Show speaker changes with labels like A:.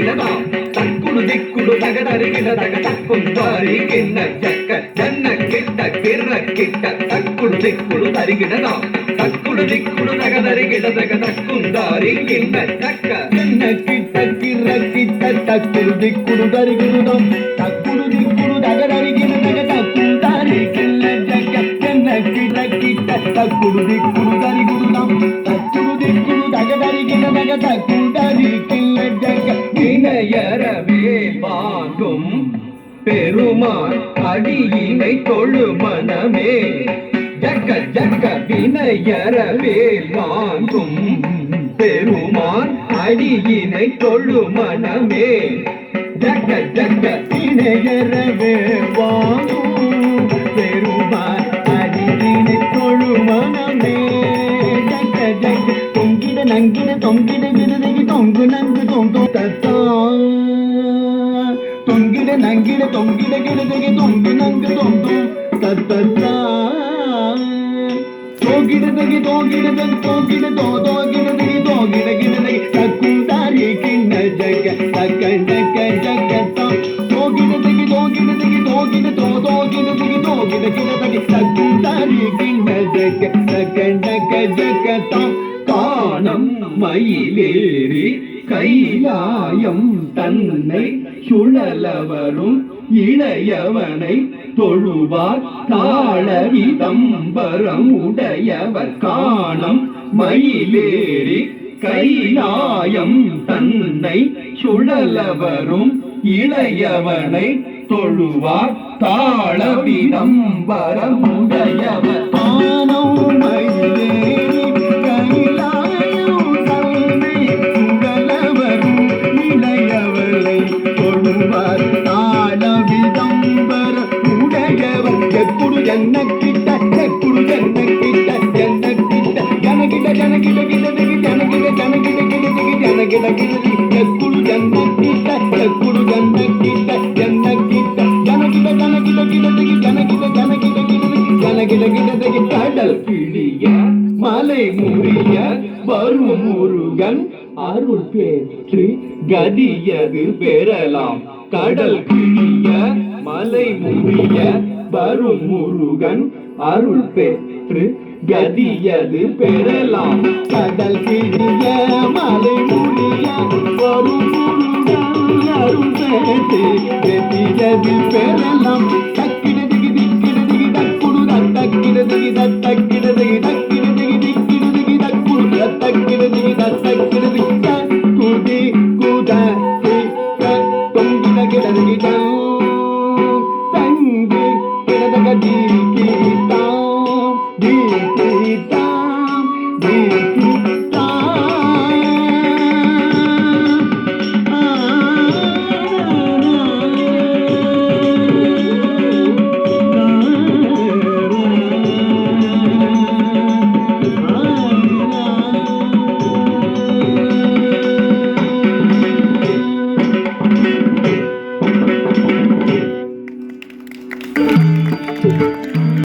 A: ಗಿಡದ ತಕ್ಕುಡು ದಿಕ್ಕುಡು ತಗಡರಿ ಗಿಡದಗ ತಕ್ಕುಂದಾರಿ ಕಿನ್ನ ಜಕ್ಕ ಜನ್ನ ಕಿಟ್ಟ ಕಿರ್ರ ಕಿಟ್ಟ ತಕ್ಕುಡು ದಿಕ್ಕುಡು
B: ತರಿ ಗಿಡದ ತಕ್ಕುಡು ದಿಕ್ಕುಡು ತಗಡರಿ ಗಿಡದಗ ತಕ್ಕುಂದಾರಿ ಕಿನ್ನ ಜಕ್ಕ ಜನ್ನ ಕಿಟ್ಟ ಕಿರ್ರ ಕಿಟ್ಟ ತಕ್ಕುಡು ದಿಕ್ಕುಡು ತರಿ ಗಿಡದಂ ತಕ್ಕುಡು ದಿಕ್ಕುಡು ತಗಡರಿ ಗಿಡದಗ ತಕ್ಕುಂದಾರಿ ಕಿನ್ನ ಜಕ್ಕ ಜನ್ನ ಕಿಟ್ಟ ಕಿಟ್ಟ ತಕ್ಕುಡು ದಿಕ್ಕುಡು
A: இணையறவே வாங்கும் பெருமான் அடியினை தொழு மனமே. ஜக்க ஜக்க வினையறவே வாங்கும் பெருமான் அடியினை தொழு மனமே. ஜக்க ஜக்க
B: இணையறவே வாங்கும் பெருமான் அடியினை தொழு மனமே. ஜக்க ஜக்க தொங்கிட நங்கிட தொங்கிட விருதகி தொங்கு நங்க தொங்கிட நங்கிட தொங்கிட கிருதகி தொங்கு நங்கு தொங்கு தத்தா தோகிடதகி தோகிடதகி தோகிட தோ தோகிடதகி தோகிட கிடதகி தக்குந்தாரி கிண்ண ஜக தக்க ஜக ஜக தம் தோகிடதகி தோகிடதகி தோகிட தோ தோகிடதகி தோகிட கிடதகி தக்குந்தாரி கிண்ண ஜக தக்க ஜக ஜக தம்
A: தானம் மயிலேறி கைலாயம் தன்னை சுழலவரும் இளையவனை தொழுவார் தாளவிதம்பரம் உடையவர் காணம் மயிலேறி கைலாயம் தன்னை சுழலவரும் இளையவனை தொழுவார் தாளவிதம்பரம் உடையவர்.
B: ஆனம் ஜனகிட கிடதகி ஜனகிட ஜனகிட கிடதகி ஜனகிட கிடதி எக்குடு என்ன கிட்ட எக்குடு என்ன கிட்ட என்ன கிட்ட ஜனகிட ஜனகிட கிடதகி ஜனகிட ஜனகிட கிடதகி ஜனகிட கிடதகி கடல் கிளிய மலை முறிய வரும் முருகன் அருள் பெற்று கதியது பெறலாம். கடல் கிழிய மலை முறிய வரும் முருகன் அருள் பெற்று கதியது பெறலாம். கடல் கிழிய மலை முறிய வரும் முருகன் அருள் பெற்று கதியது பெறலாம். దీనికి దీనికి